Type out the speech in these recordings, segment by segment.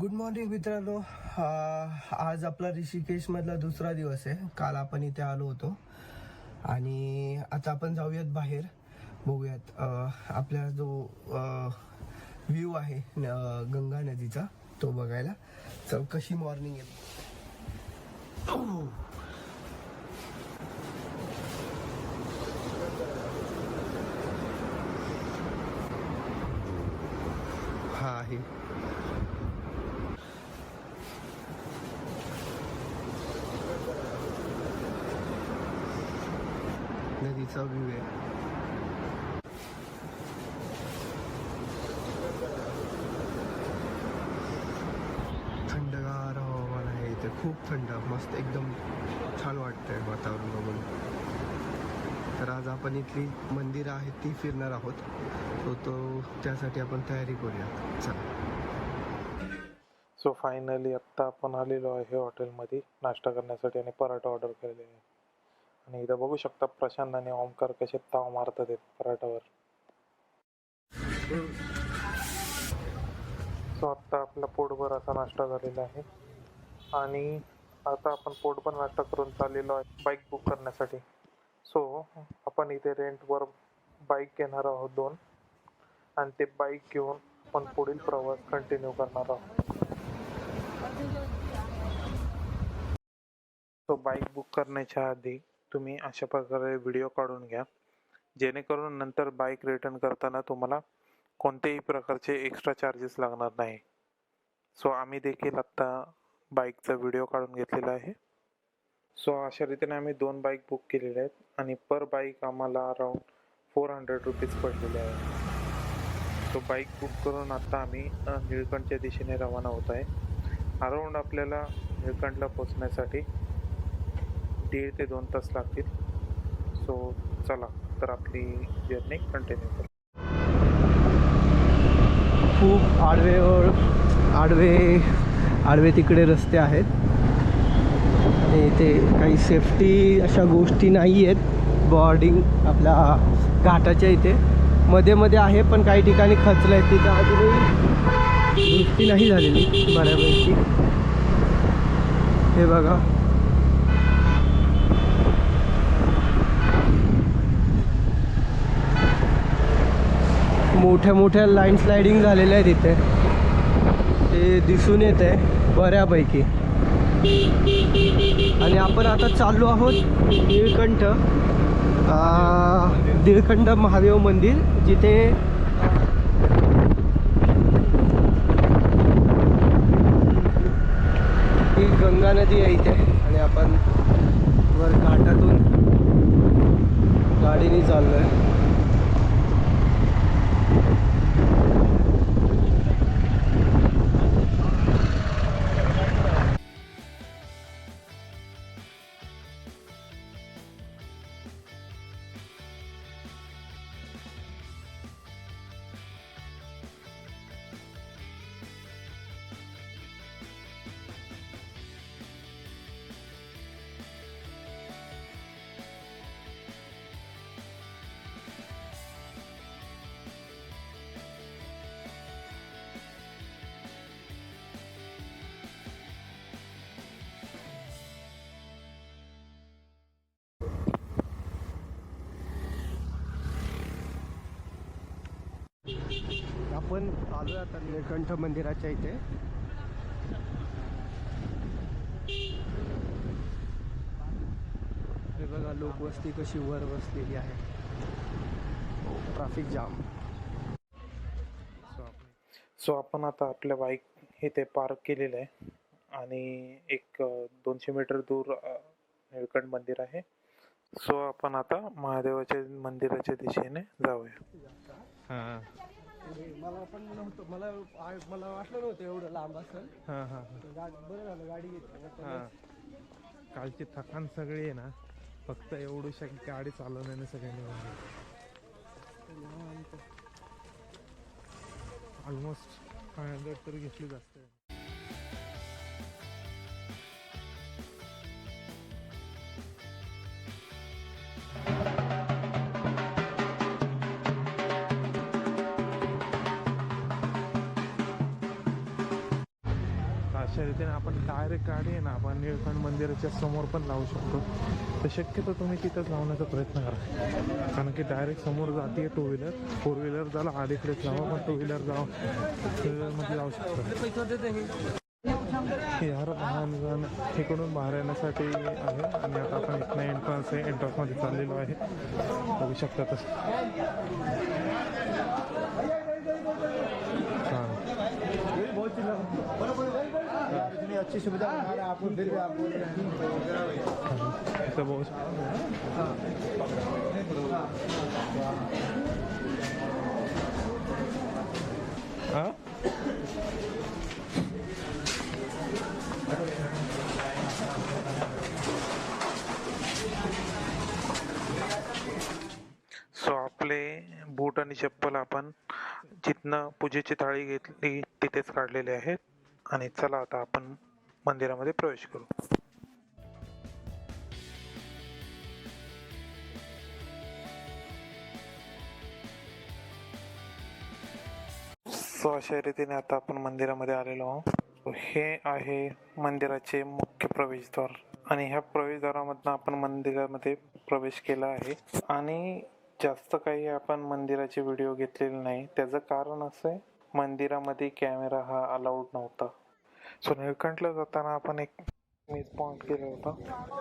Good morning मित्रांनो. आज आपला ऋषिकेशमधला दुसरा दिवस आहे. काल आपण इथे आलो होतो. आणि आता आपण जाऊयात बाहेर. बघूयात आपला जो व्ह्यू आहे गंगा नदीचा तो बघायला. तर कशी मॉर्निंग आहे. हा आहे. नदीचा व्ह्यू आहे. थंडगार हवामान आहे इथे. खूप थंड मस्त एकदम छान वाटतंय वातावरण बघून. तर आज आपण इथली मंदिरं आहेत ती फिरणार आहोत. सो तो त्यासाठी आपण तयारी करूया. चला. सो फायनली आत्ता आपण आलेलो आहे हॉटेलमध्ये नाश्ता करण्यासाठी आणि पराठा ऑर्डर केलेले आहे. आणि इथं बघू शकता प्रशांत आणि ओमकार कसे ताव मारतात आहेत पराठावर. सो आत्ता आपला पोटभर असा नाश्ता झालेला आहे. आणि आता आपण पोटभर नाश्ता करून चाललेलो आहे बाईक बुक करण्यासाठी. सो आपण इथे रेंटवर बाईक घेणार आहोत दोन. आणि ते बाईक घेऊन आपण पुढील प्रवास कंटिन्यू करणार आहोत. तो बाईक बुक करण्याच्या आधी तुम्ही अशा प्रकारे व्हिडिओ काढून घ्या. जेणेकरून नंतर बाईक रिटर्न करताना तुम्हाला कोणत्याही प्रकारचे एक्स्ट्रा चार्जेस लागणार नाही. सो आम्ही देखील आत्ता बाईकचा व्हिडिओ काढून घेतलेला आहे. सो अशा रीतीने आम्ही दोन बाईक बुक केलेल्या आहेत आणि पर बाईक आम्हाला अराऊंड फोर हंड्रेड रुपीज पडलेले आहे सो बाईक बुक करून आत्ता आम्ही निळकंठच्या दिशेने रवाना होत आहे. अराऊंड आपल्याला निळकंठला पोचण्यासाठी दीड ते दोन तास लागतील. सो चला तर आपली जर्नी कंटिन्यू करू. खूप आडवे आडवे आडवे तिकडे रस्ते आहेत. आणि इथे काही सेफ्टी अशा गोष्टी नाही आहेत बॉर्डिंग आपल्या घाटाच्या इथे. मध्ये मध्ये आहे पण काही ठिकाणी खचलं आहे. तिथं अजूनही गोष्टी नाही झालेली बऱ्यापैकी. हे बघा. मोठ्या मोठ्या लाईन स्लायडिंग झालेल्या आहेत इथे. ते दिसून येत आहे बऱ्यापैकी. आणि आपण आता चाललो आहोत निळकंठ आ, निळकंठ महादेव मंदिर जिथे ही गंगा नदी आहे इथे. आणि आपण वर घाटातून गाडीने चाललो आहे आपण आलोय आता निळकंठ मंदिराच्या इथे. हे बघा लोकवस्ती कशी वर बसलेली आहे. ट्रॅफिक जाम सो आपण सो आपण आता आपल्या बाईक इथे पार्क केलेलं आहे. आणि एक दोनशे मीटर दूर निळकंठ मंदिर आहे. सो आपण आता महादेवाच्या मंदिराच्या दिशेने जाऊया. मला पण नव्हतं मला मला वाटलं नव्हतं एवढं लांब असेल. हां हां बरं झालं गाडी घेतली. हां. कालची थकान सगळी आहे ना फक्त एवढूशा गाडी चालवण्याने सगळ्यांनी ऑलमोस्ट फाय हंड्रेड तरी घेतली जास्त अशा रीतीने आपण डायरेक्ट गाडी आहे ना आपण निळकंठ मंदिराच्या समोर पण लावू शकतो. तर शक्यतो तुम्ही तिथंच लावण्याचा प्रयत्न करा. कारण की डायरेक्ट समोर जाते टू व्हीलर फोर व्हीलर झालं आधीकडेच लावा पण टू व्हीलर म्हणजे जाऊ व्हीलरमध्ये जाऊ शकतो. यार लहान इकडून बाहेर येण्यासाठी आहे आणि आता आपण इथनं एंट्रन्स आहे एंट्रन्समध्ये चाललेलो आहे. बघू शकता तसं अच्छी सुविधा आपको फिर भी आपको इथं बहुत हा? सो आपले बूट आणि चप्पल आपण जिथनं पूजेची थाळी घेतली तिथेच काढलेले आहेत. आणि चला आता आपण मंदिरामध्ये प्रवेश करू. सो अशा रीतीने आता आपण मंदिरामध्ये आलेलो आहोत. हे आहे मंदिराचे मुख्य प्रवेशद्वार. आणि ह्या प्रवेशद्वारामधनं आपण मंदिरामध्ये प्रवेश केला आहे. आणि जास्त काही आपण मंदिराचे व्हिडिओ घेतलेले नाही. त्याचं कारण असं आहे मंदिरामध्ये कॅमेरा हा अलाउड नव्हता. सो निळकंठला जाताना आपण एक मिस पॉईंट केला होता.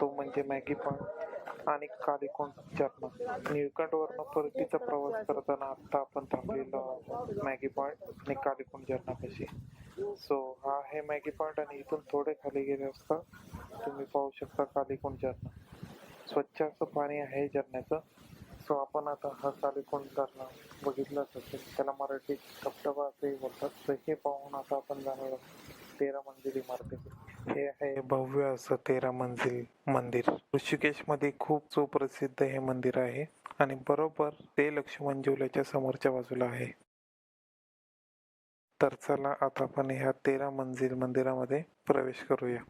तो म्हणजे मॅगी पॉईंट आणि कालीकोंड झरणा निळकंठवरनं परतीचा प्रवास करताना आता आपण थांबलेलो आहोत मॅगी पॉईंट आणि कालीकोंड झरणापाशी सो हा आहे मॅगी पॉईंट आणि इथून थोडे खाली गेले असता तुम्ही पाहू शकता कालीकोंड झरणा स्वच्छ असं पाणी आहे झरण्याचं सो आपण आता हा कालीकोंड झरणा बघितलाच असेल. त्याला मराठीत धबधबा असेही बोलतात. तर हे पाहून आता आपण जाणार आहोत. तेरा मंजिल इमारतीकडे हे आहे भव्य असं तेरा मंजिल मंदिर. ऋषिकेशमध्ये खूप सुप्रसिद्ध हे मंदिर आहे आणि बरोबर ते लक्ष्मण जिवल्याच्या समोरच्या बाजूला आहे. तर चला आता आपण ह्या तेरा मंजिल मंदिरामध्ये प्रवेश करूया.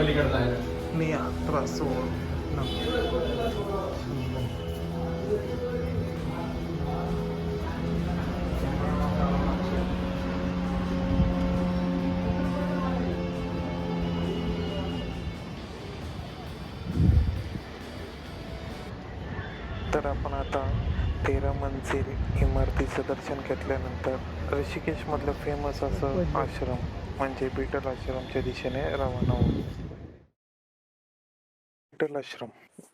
पलीकडे जायला मी यात्रा तर आपण आता तेरा मंजिल इमारतीचं दर्शन घेतल्यानंतर ऋषिकेशमधलं फेमस असं आश्रम म्हणजे बिटल आश्रमच्या दिशेने रवाना होऊ. विठ्ठल आश्रम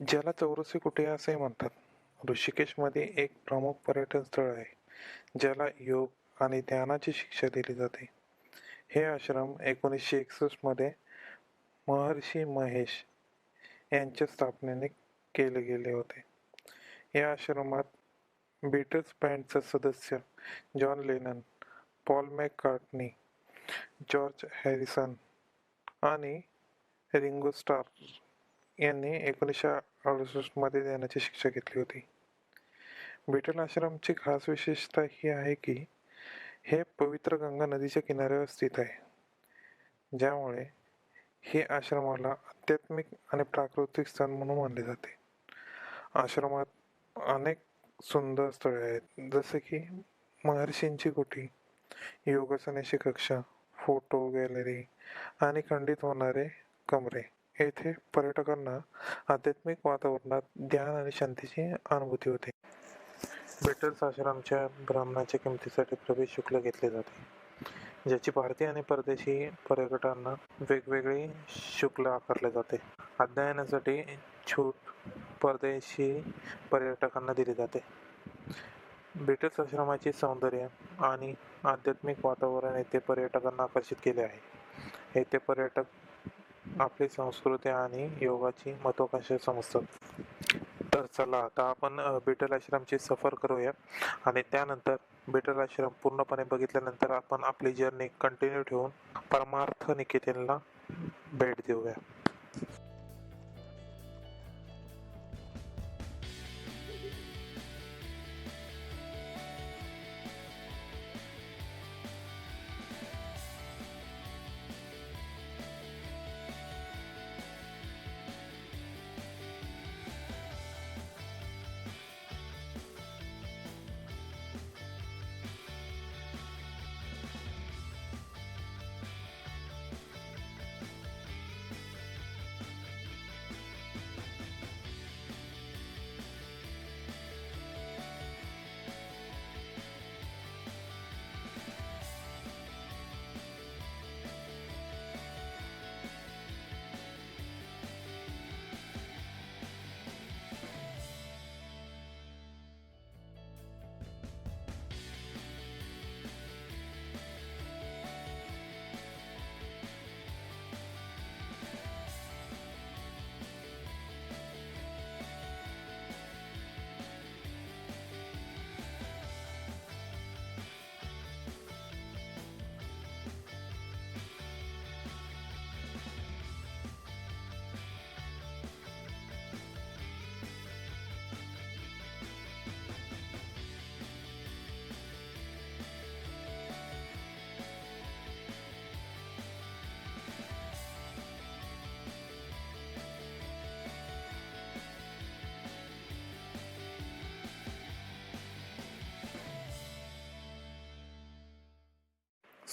ज्याला चौरसी कुटिया असे म्हणतात. ऋषिकेशमध्ये एक प्रमुख पर्यटन स्थळ आहे ज्याला योग आणि ध्यानाची शिक्षा दिली जाते. हे आश्रम एकोणीसशे एकसष्टमध्ये महर्षी महेश यांच्या स्थापनेने केले गेले होते. या आश्रमात बीटल्स बँडचा सदस्य John Lennon Paul McCartney George Harrison आणि रिंगो स्टार यांनी एकोणीसशे अडुसष्टमध्ये ध्यानाची शिक्षा घेतली होती. बिटल आश्रमची खास विशेषता ही आहे की हे पवित्र गंगा नदीच्या किनाऱ्यावर स्थित आहे. ज्यामुळे हे आश्रमाला आध्यात्मिक आणि प्राकृतिक स्थान म्हणून मानले जाते. आश्रमात अनेक सुंदर स्थळे आहेत जसे की महर्षींची कुटी योगासनाची कक्षा फोटो गॅलरी आणि खंडित होणारे कमरे. येथे पर्यटकांना आध्यात्मिक वातावरणात ध्यान आणि शांतीची अनुभूती होते. बेटल्स आश्रमच्या ब्राह्मणाच्या किमतीसाठी प्रवेश शुल्क घेतले जाते ज्याची भारतीय आणि परदेशी पर्यटकांना वेगवेगळे शुल्क आकारले जाते. अध्ययनासाठी छूट परदेशी पर्यटकांना दिली जाते. बेटल्स आश्रमाचे सौंदर्य आणि आध्यात्मिक वातावरण येथे पर्यटकांना आकर्षित केले आहे. येथे पर्यटक आपली संस्कृती आणि योगाची महत्त्वाकांक्षा समजतात? तर चला आता आपण बिटल आश्रमची सफर करूया. आणि त्यानंतर बिटल आश्रम पूर्णपणे बघितल्यानंतर आपण आपली जर्नी कंटिन्यू ठेवून परमार्थ निकेतनला भेट देऊया.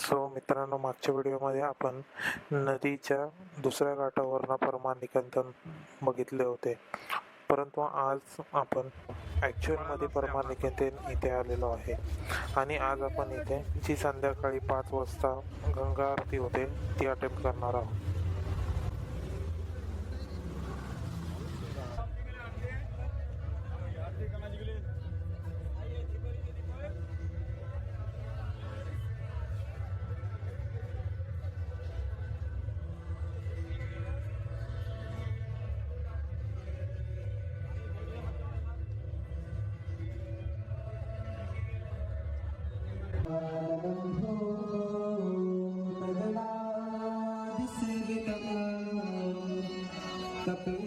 सो मित्रांनो मागच्या व्हिडिओमध्ये आपण नदीच्या दुसऱ्या घाटावरनं परमानिकंतन बघितले होते. परंतु आज आपण ॲक्च्युअलमध्ये परमानिकेतन इथे आलेलो आहे. आणि आज आपण इथे जी संध्याकाळी पाच वाजता गंगा आरती होते ती अटेम्प्ट करणार आहोत. सो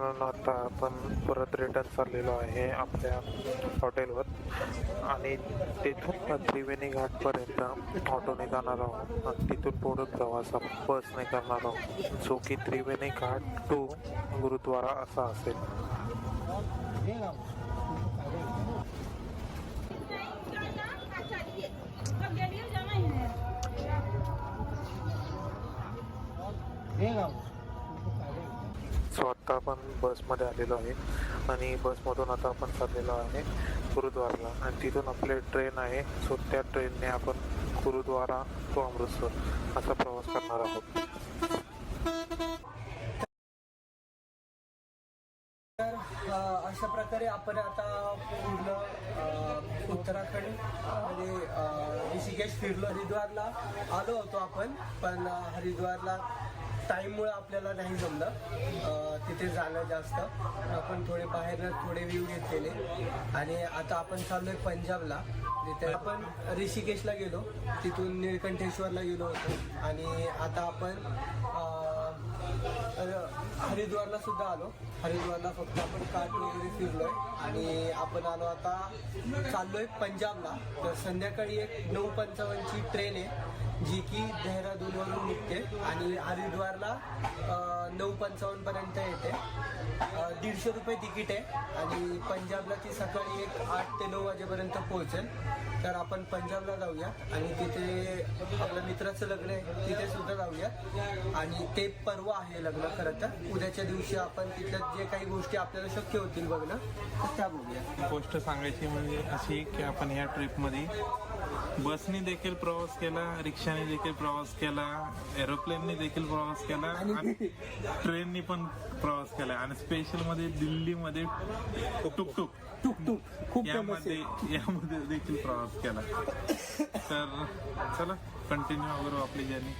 मित्रांनो आता आपण परत रिटर्न चाललेलो आहे आपल्या हॉटेलवर. आणि तिथून त्रिवेणी घाटपर्यंत ऑटोने जाणार आहोत. आणि तिथून पुढे प्रवास आपण बसने करणार आहोत. जो की त्रिवेणी घाट टू गुरुद्वारा असा असेल. सो आता आपण बसमध्ये आलेलो आहे. आणि बसमधून आता आपण चाललेलो आहे गुरुद्वाराला. आणि तिथून आपले ट्रेन आहे. सो त्या ट्रेनने आपण गुरुद्वारा टू अमृतसर असा प्रवास करणार आहोत. तर अशा प्रकारे आपण आता पूर्ण उत्तराखंड म्हणजे ऋषिकेश फिरलो हरिद्वारला. आलो होतो आपण पण हरिद्वारला टाईममुळे आपल्याला नाही जमलं. तिथे जाणं जास्त. आपण थोडे बाहेर थोडे व्ह्यू घेतलेले आणि आता आपण चाललोय पंजाबला. तिथे आपण ऋषिकेशला गेलो. तिथून निळकंठेश्वरला गेलो होतो. आणि आता आपण हरिद्वारला सुद्धा आलो. हरिद्वारला फक्त आपण काठ वगैरे फिरलोय. आणि आपण आलो आता चाललोय पंजाबला. तर संध्याकाळी एक नऊ पंचावन्नची ट्रेन आहे जी की देहरादूनवरून निघते. आणि हरिद्वारला नऊ पंचावन्न पर्यंत येते. दीडशे रुपये तिकीट आहे. आणि पंजाबला ती सकाळी एक आठ ते नऊ वाजेपर्यंत पोहोचेल. तर आपण पंजाबला जाऊया आणि तिथे आपल्या मित्राचं लग्न आहे तिथे सुद्धा जाऊया आणि ते परवा आहे लग्न खरं तर. उद्याच्या दिवशी आपण तिथल्या जे काही गोष्टी आपल्याला शक्य होतील बघणं त्या बघूया गोष्ट सांगायची म्हणजे अशी की आपण ह्या ट्रिपमध्ये बसने देखील प्रवास केला रिक्षाने देखील प्रवास केला एरोप्लेनने देखील प्रवास केला आणि ट्रेननी पण प्रवास केला. आणि स्पेशलमध्ये दिल्लीमध्ये टुक टुक टुक खूप famous यामध्ये आहे. यामध्ये देखील प्रवास केला. तर चला कंटिन्यू वगैरे आपली जर्नी